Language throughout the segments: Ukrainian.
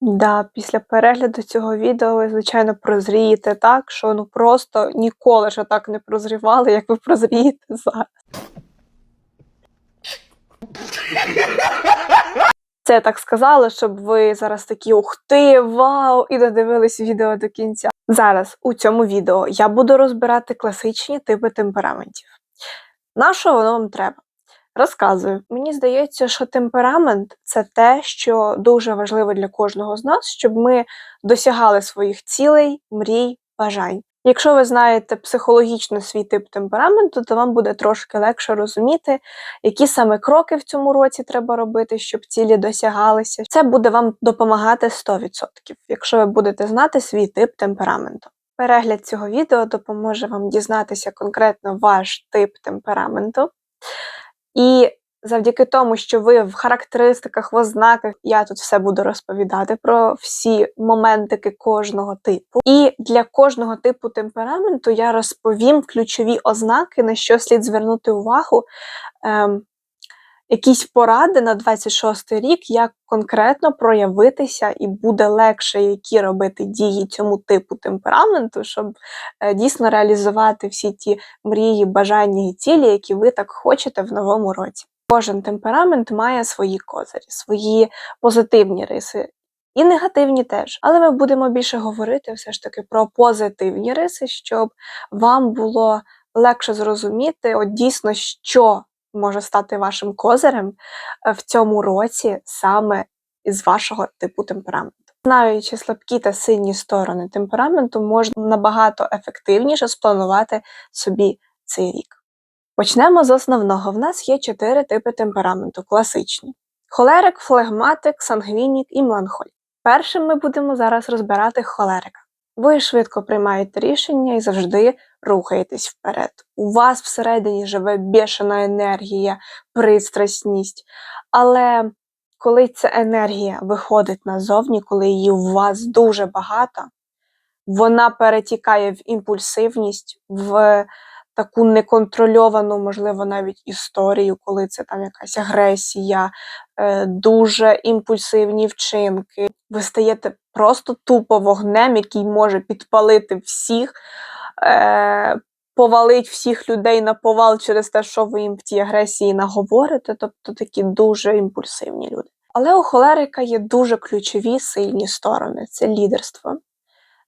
Да, після перегляду цього відео ви, звичайно, прозрієте так, що ну просто ніколи ж так не прозрівали, як ви прозрієте зараз. Це я так сказала, щоб ви зараз такі ух ти, вау! і додивились відео до кінця. Зараз у цьому відео я буду розбирати класичні типи темпераментів. На що воно вам треба? Розказую. Мені здається, що темперамент це те, що дуже важливо для кожного з нас, щоб ми досягали своїх цілей, мрій, бажань. Якщо ви знаєте психологічно свій тип темпераменту, то вам буде трошки легше розуміти, які саме кроки в цьому році треба робити, щоб цілі досягалися. Це буде вам допомагати 100%, якщо ви будете знати свій тип темпераменту. Перегляд цього відео допоможе вам дізнатися конкретно ваш тип темпераменту. І завдяки тому, що ви в характеристиках, в ознаках, я тут все буду розповідати про всі моментики кожного типу. І для кожного типу темпераменту я розповім ключові ознаки, на що слід звернути увагу. Ем, Якісь поради на 26 рік, як конкретно проявитися, і буде легше, які робити дії цьому типу темпераменту, щоб е, дійсно реалізувати всі ті мрії, бажання і цілі, які ви так хочете в новому році. Кожен темперамент має свої козирі, свої позитивні риси. І негативні теж, але ми будемо більше говорити все ж таки про позитивні риси, щоб вам було легше зрозуміти, от дійсно, що може стати вашим козирем е, в цьому році саме із вашого типу темпераменту. Знаючи слабкі та сильні сторони темпераменту, можна набагато ефективніше спланувати собі цей рік. Почнемо з основного. В нас є чотири типи темпераменту класичні: холерик, флегматик, сангвінік і меланхолік. Першим ми будемо зараз розбирати холерика. Ви швидко приймаєте рішення і завжди рухаєтесь вперед. У вас всередині живе бешена енергія, пристрасність. Але коли ця енергія виходить назовні, коли її у вас дуже багато, вона перетікає в імпульсивність, в таку неконтрольовану, можливо, навіть історію, коли це там якась агресія, е, дуже імпульсивні вчинки. Ви стаєте просто тупо вогнем, який може підпалити всіх, е, повалить всіх людей на повал через те, що ви їм в тій агресії наговорите, тобто такі дуже імпульсивні люди. Але у холерика є дуже ключові сильні сторони: це лідерство,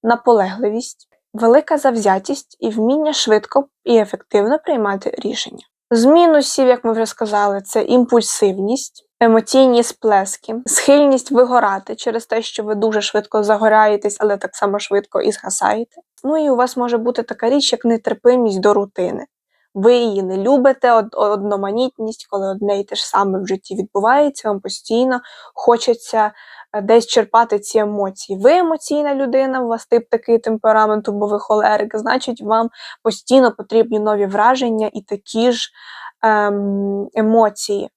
наполегливість, велика завзятість і вміння швидко і ефективно приймати рішення. З мінусів, як ми вже сказали, це імпульсивність, емоційні сплески, схильність вигорати через те, що ви дуже швидко загоряєтесь, але так само швидко і згасаєте. Ну і у вас може бути така річ, як нетерпимість до рутини. Ви її не любите, одноманітність, коли одне і те ж саме в житті відбувається, вам постійно хочеться десь черпати ці емоції. Ви емоційна людина, у вас тип такий темпераменту, бо ви холерик, значить, вам постійно потрібні нові враження і такі ж ем, емоції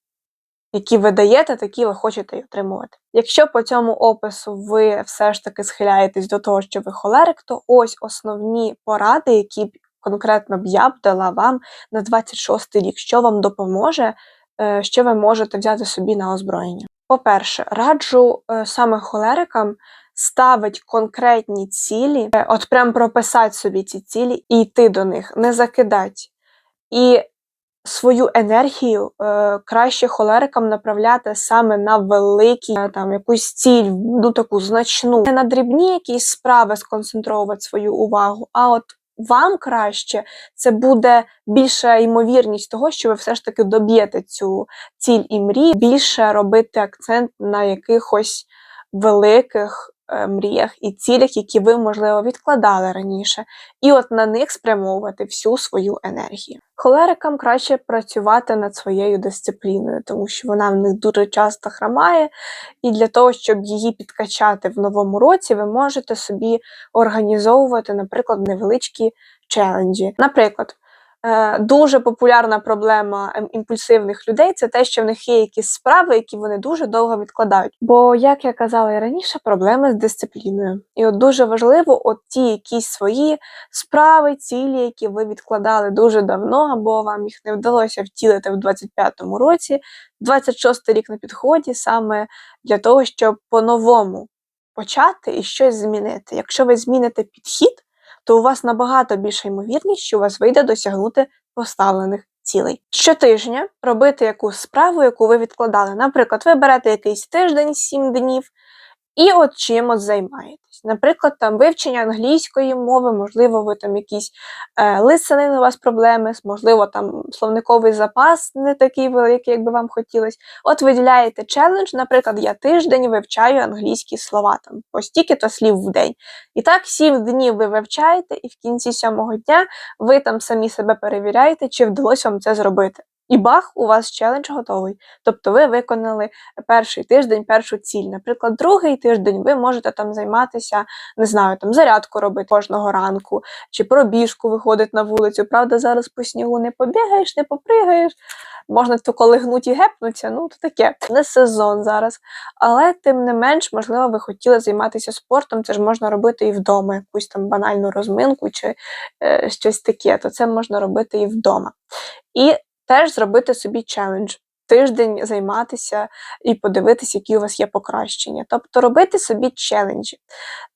які ви даєте, такі ви хочете й отримувати. Якщо по цьому опису ви все ж таки схиляєтесь до того, що ви холерик, то ось основні поради, які б конкретно б я б дала вам на 26 рік, що вам допоможе, е, що ви можете взяти собі на озброєння. По-перше, раджу е, саме холерикам ставити конкретні цілі, е, от прям прописати собі ці цілі і йти до них, не закидати. І свою енергію е, краще холерикам направляти саме на великі е, там якусь ціль, ну таку значну, не на дрібні якісь справи сконцентровувати свою увагу, а от вам краще це буде більша ймовірність того, що ви все ж таки доб'єте цю ціль і мрію, більше робити акцент на якихось великих мріях і цілях, які ви, можливо, відкладали раніше, і от на них спрямовувати всю свою енергію. Холерикам краще працювати над своєю дисципліною, тому що вона в них дуже часто хромає, і для того, щоб її підкачати в новому році, ви можете собі організовувати, наприклад, невеличкі челенджі. Наприклад, Е, дуже популярна проблема ем, імпульсивних людей це те, що в них є якісь справи, які вони дуже довго відкладають. Бо, як я казала і раніше, проблеми з дисципліною. І от дуже важливо, от ті якісь свої справи, цілі, які ви відкладали дуже давно, або вам їх не вдалося втілити в 25-му році, 26-й рік на підході, саме для того, щоб по-новому почати і щось змінити. Якщо ви зміните підхід, то у вас набагато більша ймовірність, що у вас вийде досягнути поставлених цілей. Щотижня робити якусь справу, яку ви відкладали. Наприклад, ви берете якийсь тиждень, 7 днів, і от чимось займаєтесь. Наприклад, там вивчення англійської мови, можливо, ви там якісь е, у вас проблеми, можливо, там словниковий запас не такий великий, як би вам хотілося. От виділяєте челендж, наприклад, я тиждень вивчаю англійські слова, там по стільки-то слів в день. І так, сім днів ви вивчаєте, і в кінці сьомого дня ви там самі себе перевіряєте, чи вдалося вам це зробити. І бах, у вас челендж готовий. Тобто ви виконали перший тиждень першу ціль. Наприклад, другий тиждень ви можете там займатися, не знаю, там зарядку робити кожного ранку, чи пробіжку виходить на вулицю. Правда, зараз по снігу не побігаєш, не попригаєш. Можна то коли гнуть і гепнуться, ну то таке. Не сезон зараз. Але тим не менш, можливо, ви хотіли займатися спортом, це ж можна робити і вдома, якусь там банальну розминку чи е, щось таке, то це можна робити і вдома. І теж зробити собі челендж. Тиждень займатися і подивитися, які у вас є покращення. Тобто робити собі челенджі.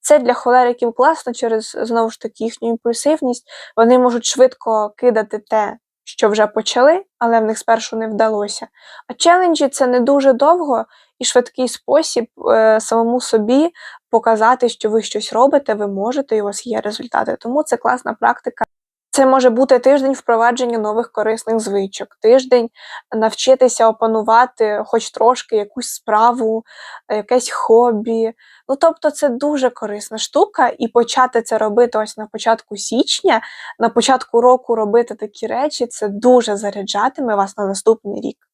Це для холериків класно через знову ж таки їхню імпульсивність. Вони можуть швидко кидати те, що вже почали, але в них спершу не вдалося. А челенджі це не дуже довго і швидкий спосіб е, самому собі показати, що ви щось робите, ви можете, і у вас є результати. Тому це класна практика. Це може бути тиждень впровадження нових корисних звичок, тиждень навчитися опанувати хоч трошки якусь справу, якесь хобі. Ну, тобто, це дуже корисна штука, і почати це робити ось на початку січня, на початку року робити такі речі, це дуже заряджатиме вас на наступний рік.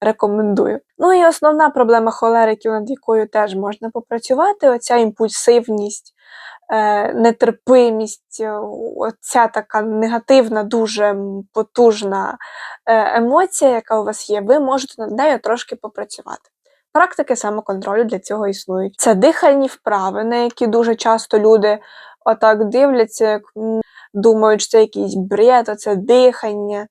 Рекомендую. Ну і основна проблема холериків, над якою теж можна попрацювати, оця імпульсивність, е, нетерпимість, е, оця така негативна, дуже потужна е, емоція, яка у вас є, ви можете над нею трошки попрацювати. Практики самоконтролю для цього існують. Це дихальні вправи, на які дуже часто люди отак дивляться, думають, що це якийсь бред, оце дихання,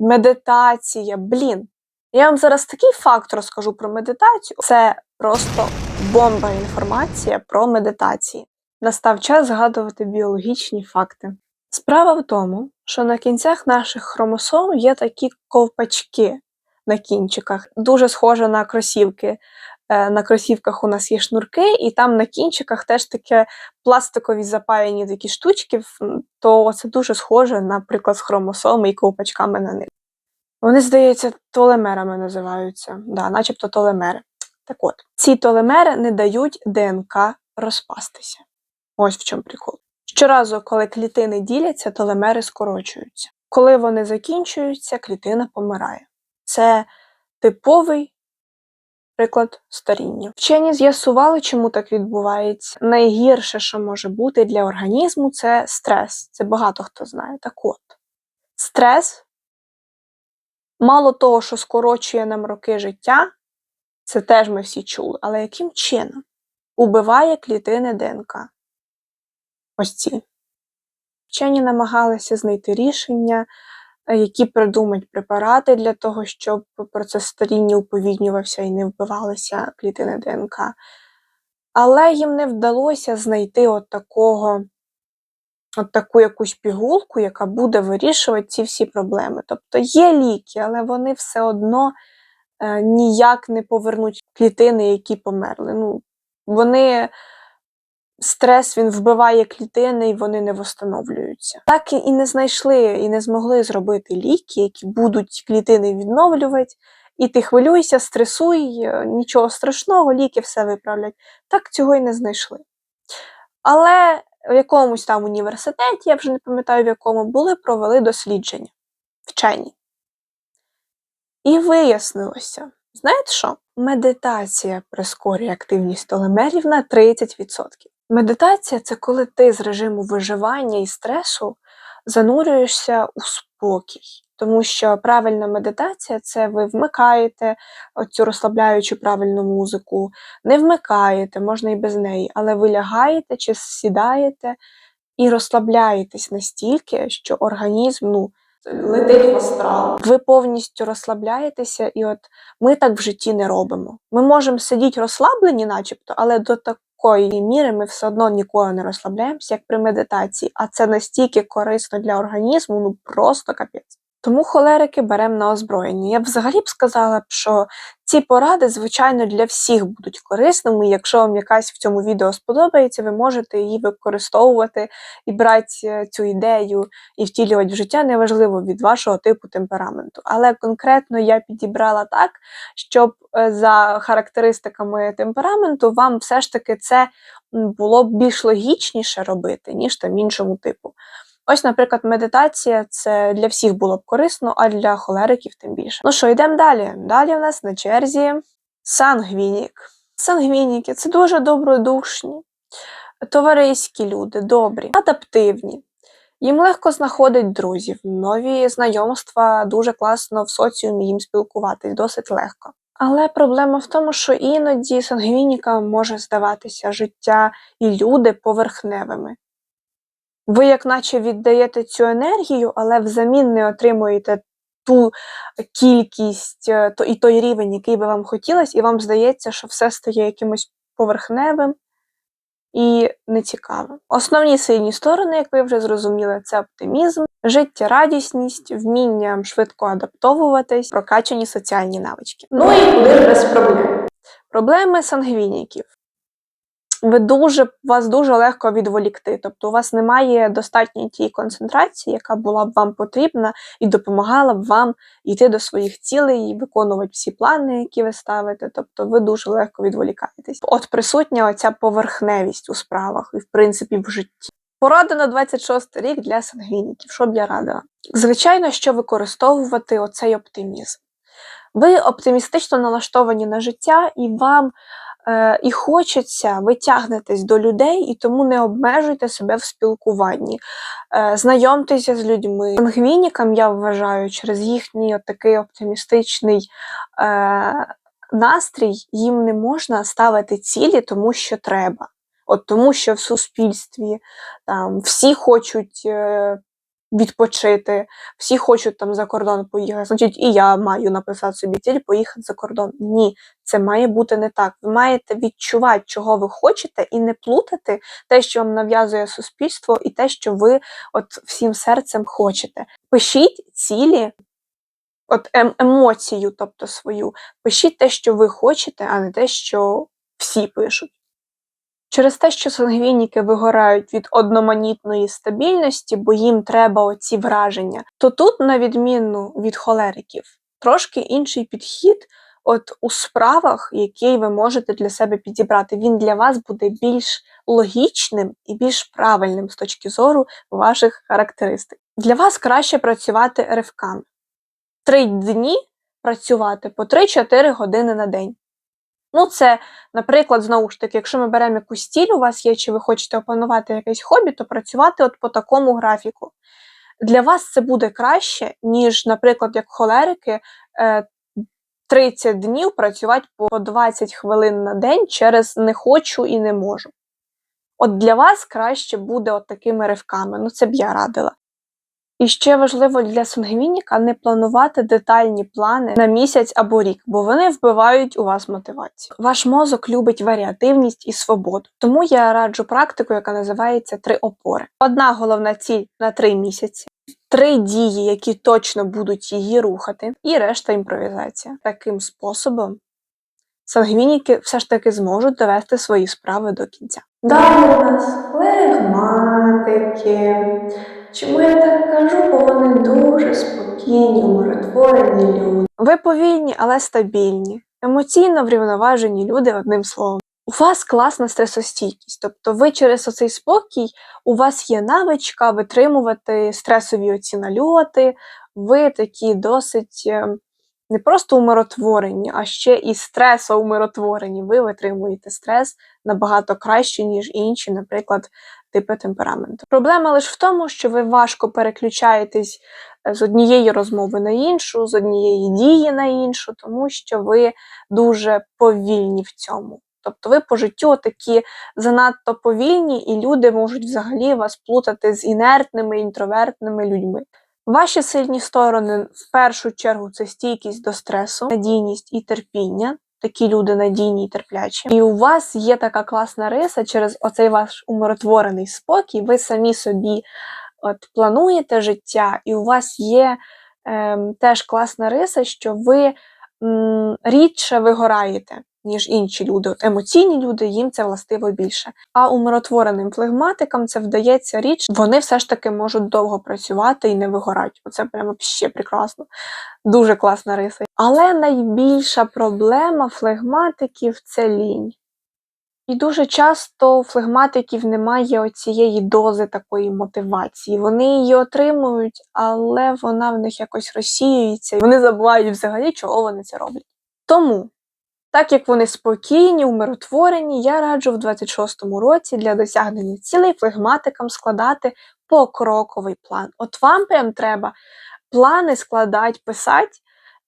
медитація. Блін. Я вам зараз такий факт розкажу про медитацію. Це просто бомба інформація про медитації. Настав час згадувати біологічні факти. Справа в тому, що на кінцях наших хромосом є такі ковпачки на кінчиках, дуже схоже на кросівки. Е, на кросівках у нас є шнурки, і там на кінчиках теж таке пластикові запаяні такі штучки, то це дуже схоже, наприклад, з хромосоми і ковпачками на них. Вони, здається, толемерами називаються, да, начебто толемери. Так от, ці толемери не дають ДНК розпастися. Ось в чому прикол. Щоразу, коли клітини діляться, телемери скорочуються. Коли вони закінчуються, клітина помирає. Це типовий приклад старіння. Вчені з'ясували, чому так відбувається. Найгірше, що може бути для організму, це стрес. Це багато хто знає. Так от, стрес, мало того, що скорочує нам роки життя, це теж ми всі чули, але яким чином? Убиває клітини ДНК. Ось ці. Вчені намагалися знайти рішення, які придумать препарати для того, щоб процес старіння уповільнювався і не вбивалися клітини ДНК. Але їм не вдалося знайти от такого, от таку якусь пігулку, яка буде вирішувати ці всі проблеми. Тобто є ліки, але вони все одно е, ніяк не повернуть клітини, які померли. Ну, Вони стрес він вбиває клітини і вони не встановлюються. Так і не знайшли і не змогли зробити ліки, які будуть клітини відновлювати. І ти хвилюйся, стресуй, е, нічого страшного, ліки все виправлять. Так цього й не знайшли. Але в якомусь там університеті, я вже не пам'ятаю в якому, були провели дослідження вчені. І вияснилося, знаєте що? Медитація прискорює активність телемерів на 30%. Медитація це коли ти з режиму виживання і стресу занурюєшся у спокій. Тому що правильна медитація це ви вмикаєте цю розслабляючу правильну музику, не вмикаєте, можна і без неї, але ви лягаєте чи сідаєте і розслабляєтесь настільки, що організм ну, летить в астрал. Ви повністю розслабляєтеся, і от ми так в житті не робимо. Ми можемо сидіти розслаблені, начебто, але до такої міри ми все одно ніколи не розслабляємося, як при медитації. А це настільки корисно для організму, ну просто капець. Тому холерики беремо на озброєння. Я б взагалі б сказала що ці поради, звичайно, для всіх будуть корисними. Якщо вам якась в цьому відео сподобається, ви можете її використовувати і брати е, цю ідею і втілювати в життя, неважливо від вашого типу темпераменту. Але конкретно я підібрала так, щоб е, за характеристиками темпераменту вам все ж таки це було б більш логічніше робити, ніж там іншому типу. Ось, наприклад, медитація це для всіх було б корисно, а для холериків тим більше. Ну що, йдемо далі. Далі в нас на черзі сангвінік. Сангвініки це дуже добродушні, товариські люди, добрі, адаптивні. Їм легко знаходить друзів, нові знайомства дуже класно в соціумі їм спілкуватись, досить легко. Але проблема в тому, що іноді сангвінікам може здаватися життя і люди поверхневими. Ви, як наче віддаєте цю енергію, але взамін не отримуєте ту кількість е, то, і той рівень, який би вам хотілося, і вам здається, що все стає якимось поверхневим і нецікавим. Основні сильні сторони, як ви вже зрозуміли, це оптимізм, життєрадісність, вміння швидко адаптовуватись, прокачані соціальні навички. Ну і куди без проблем? Проблеми сангвініків ви дуже вас дуже легко відволікти. Тобто у вас немає достатньої тієї концентрації, яка була б вам потрібна і допомагала б вам йти до своїх цілей, і виконувати всі плани, які ви ставите. Тобто ви дуже легко відволікаєтесь. От присутня оця поверхневість у справах і в принципі в житті. Порада на 26 рік для сангвініків, що б я радила. Звичайно, що використовувати оцей оптимізм. Ви оптимістично налаштовані на життя, і вам і хочеться, ви тягнетесь до людей, і тому не обмежуйте себе в спілкуванні. Е, знайомтеся з людьми. Сангвінікам, я вважаю, через їхній от такий оптимістичний е, настрій їм не можна ставити цілі, тому що треба. От тому, що в суспільстві там всі хочуть е, відпочити, всі хочуть там за кордон поїхати. Значить, і я маю написати собі ціль поїхати за кордон. Ні, це має бути не так. Ви маєте відчувати, чого ви хочете, і не плутати те, що вам нав'язує суспільство, і те, що ви от всім серцем хочете. Пишіть цілі. От ем емоцію, тобто свою, пишіть те, що ви хочете, а не те, що всі пишуть. Через те, що сангвініки вигорають від одноманітної стабільності, бо їм треба оці враження, то тут, на відміну від холериків, трошки інший підхід от у справах, який ви можете для себе підібрати. Він для вас буде більш логічним і більш правильним з точки зору ваших характеристик. Для вас краще працювати ривками. Три дні працювати по 3-4 години на день. Ну, це, наприклад, знову ж таки, якщо ми беремо якусь стіль, у вас є, чи ви хочете опанувати якесь хобі, то працювати от по такому графіку. Для вас це буде краще, ніж, наприклад, як холерики, е, 30 днів працювати по 20 хвилин на день через не хочу і не можу. От для вас краще буде от такими ривками. Ну, це б я радила. І ще важливо для сангвініка не планувати детальні плани на місяць або рік, бо вони вбивають у вас мотивацію. Ваш мозок любить варіативність і свободу. Тому я раджу практику, яка називається три опори. Одна головна ціль на три місяці, три дії, які точно будуть її рухати, і решта імпровізація. Таким способом сангвініки все ж таки зможуть довести свої справи до кінця. Далі у нас флегматики. Чому я так кажу? Бо вони дуже спокійні, умиротворені люди. Ви повільні, але стабільні, емоційно врівноважені люди, одним словом. У вас класна стресостійкість, тобто ви через оцей спокій, у вас є навичка витримувати стресові оці нальоти, ви такі досить е, не просто умиротворені, а ще і стресоумиротворені. Ви витримуєте стрес набагато краще, ніж інші, наприклад, типи темпераменту. Проблема лише в тому, що ви важко переключаєтесь е, з однієї розмови на іншу, з однієї дії на іншу, тому що ви дуже повільні в цьому. Тобто ви по життю такі занадто повільні, і люди можуть взагалі вас плутати з інертними, інтровертними людьми. Ваші сильні сторони в першу чергу це стійкість до стресу, надійність і терпіння. Такі люди надійні і терплячі. І у вас є така класна риса через оцей ваш умиротворений спокій. Ви самі собі от плануєте життя, і у вас є е, теж класна риса, що ви м, рідше вигораєте, ніж інші люди. Емоційні люди, їм це властиво більше. А умиротвореним флегматикам це вдається річ, вони все ж таки можуть довго працювати і не вигорають. Оце прямо ще прекрасно. Дуже класна риса. Але найбільша проблема флегматиків це лінь. І дуже часто у флегматиків немає оцієї дози такої мотивації. Вони її отримують, але вона в них якось розсіюється, і вони забувають взагалі, чого вони це роблять. Тому, так як вони спокійні, умиротворені, я раджу в 26-му році для досягнення цілей флегматикам складати покроковий план. От вам прям треба плани складати, писати,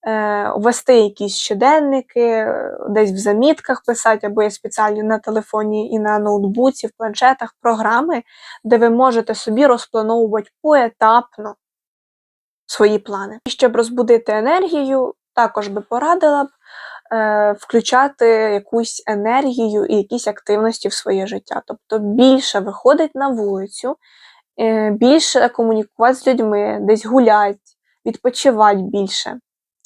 е, вести якісь щоденники, десь в замітках писати, або є спеціальні на телефоні і на ноутбуці, в планшетах програми, де ви можете собі розплановувати поетапно свої плани. І щоб розбудити енергію, також би порадила б е, включати якусь енергію і якісь активності в своє життя. Тобто більше виходить на вулицю, е, більше комунікувати з людьми, десь гулять, відпочивати більше.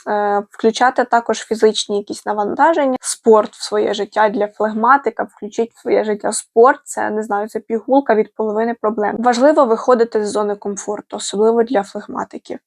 Е, Включати також фізичні якісь навантаження, спорт в своє життя для флегматика, включіть в своє життя спорт, це не знаю, це пігулка від половини проблем. Важливо виходити з зони комфорту, особливо для флегматиків.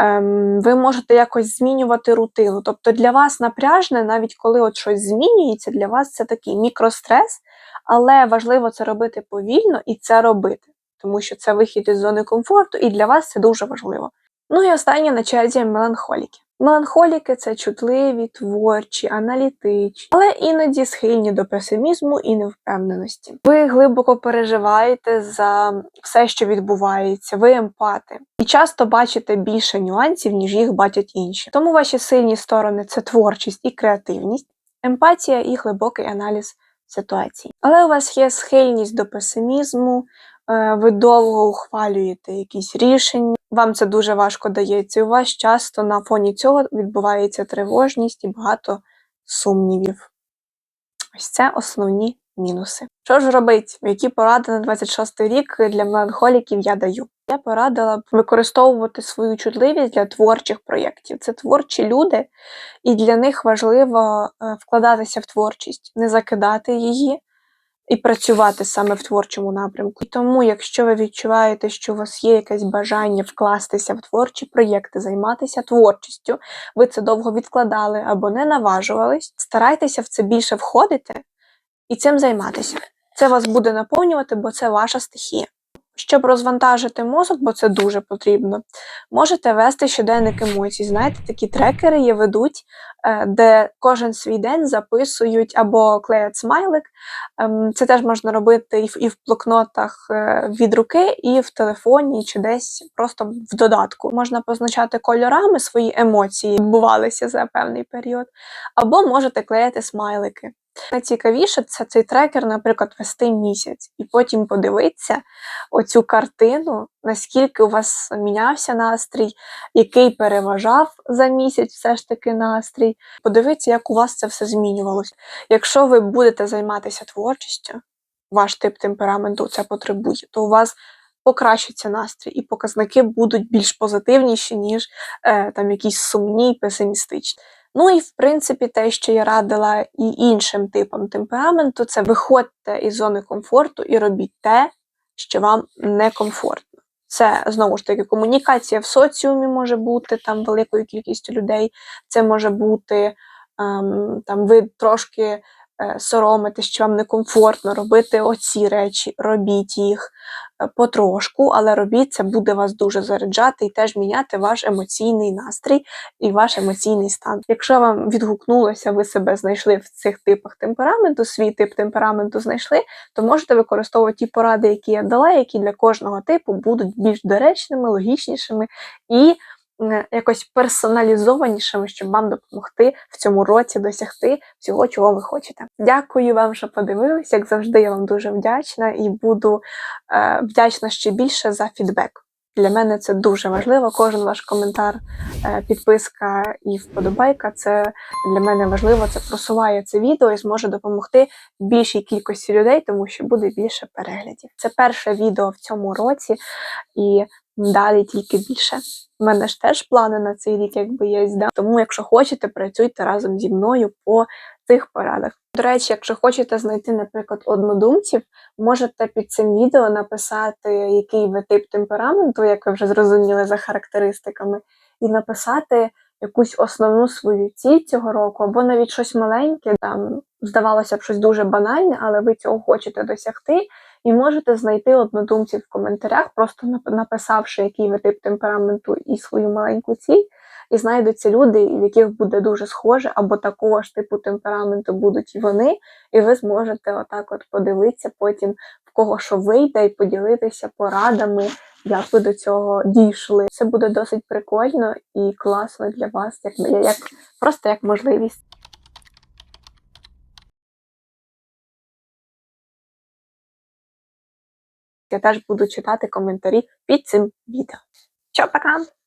Ем, ви можете якось змінювати рутину. Тобто для вас напряжне, навіть коли от щось змінюється, для вас це такий мікрострес, але важливо це робити повільно і це робити, тому що це вихід із зони комфорту, і для вас це дуже важливо. Ну і останнє на черзі меланхоліки. Меланхоліки це чутливі, творчі, аналітичні, але іноді схильні до песимізму і невпевненості. Ви глибоко переживаєте за все, що відбувається, ви емпати, і часто бачите більше нюансів, ніж їх бачать інші. Тому ваші сильні сторони це творчість і креативність, емпатія і глибокий аналіз ситуації. Але у вас є схильність до песимізму, ви довго ухвалюєте якісь рішення, вам це дуже важко дається. І у вас часто на фоні цього відбувається тривожність і багато сумнівів. Ось це основні мінуси. Що ж робити? Які поради на 26 рік для меланхоліків я даю? Я порадила б використовувати свою чутливість для творчих проєктів. Це творчі люди, і для них важливо е, вкладатися в творчість, не закидати її і працювати саме в творчому напрямку. І тому, якщо ви відчуваєте, що у вас є якесь бажання вкластися в творчі проєкти, займатися творчістю, ви це довго відкладали або не наважувались, старайтеся в це більше входити і цим займатися. Це вас буде наповнювати, бо це ваша стихія. Щоб розвантажити мозок, бо це дуже потрібно, можете вести щоденник емоцій. Знаєте, такі трекери є ведуть, е, де кожен свій день записують або клеять смайлик. Ем, Це теж можна робити і в, блокнотах е, від руки, і в телефоні, чи десь просто в додатку. Можна позначати кольорами свої емоції, відбувалися за певний період, або можете клеїти смайлики. Найцікавіше це цей трекер, наприклад, вести місяць, і потім подивитися оцю картину, наскільки у вас мінявся настрій, який переважав за місяць все ж таки настрій. Подивитися, як у вас це все змінювалося. Якщо ви будете займатися творчістю, ваш тип темпераменту це потребує, то у вас покращиться настрій, і показники будуть більш позитивніші, ніж е, там якісь сумні, песимістичні. Ну і в принципі, те, що я радила і іншим типам темпераменту, це виходьте із зони комфорту і робіть те, що вам некомфортно. Це знову ж таки комунікація в соціумі може бути там великою кількістю людей. Це може бути ем, там ви трошки е, соромитесь, що вам некомфортно робити оці речі, робіть їх е, потрошку, але робіть це буде вас дуже заряджати і теж міняти ваш емоційний настрій і ваш емоційний стан. Якщо вам відгукнулося, ви себе знайшли в цих типах темпераменту, свій тип темпераменту знайшли, то можете використовувати ті поради, які я дала, які для кожного типу будуть більш доречними, логічнішими і якось персоналізованішими, щоб вам допомогти в цьому році досягти всього, чого ви хочете. Дякую вам, що подивились. Як завжди, я вам дуже вдячна і буду е, вдячна ще більше за фідбек. Для мене це дуже важливо. Кожен ваш коментар, е, підписка і вподобайка це для мене важливо. Це просуває це відео і зможе допомогти більшій кількості людей, тому що буде більше переглядів. Це перше відео в цьому році, і далі тільки більше. У мене ж теж плани на цей рік, якби є. Да? Тому, якщо хочете, працюйте разом зі мною по цих порадах. До речі, якщо хочете знайти, наприклад, однодумців, можете під цим відео написати, який ви тип темпераменту, як ви вже зрозуміли за характеристиками, і написати якусь основну свою ціль цього року, або навіть щось маленьке, там здавалося б щось дуже банальне, але ви цього хочете досягти. І можете знайти однодумців в коментарях, просто написавши, який ви тип темпераменту і свою маленьку ціль, і знайдуться люди, в яких буде дуже схоже, або такого ж типу темпераменту будуть і вони, і ви зможете отак от подивитися потім, в кого що вийде, і поділитися порадами, як ви до цього дійшли. Це буде досить прикольно і класно для вас, як, як просто як можливість. Я теж буду читати коментарі під цим відео. Чо, пока!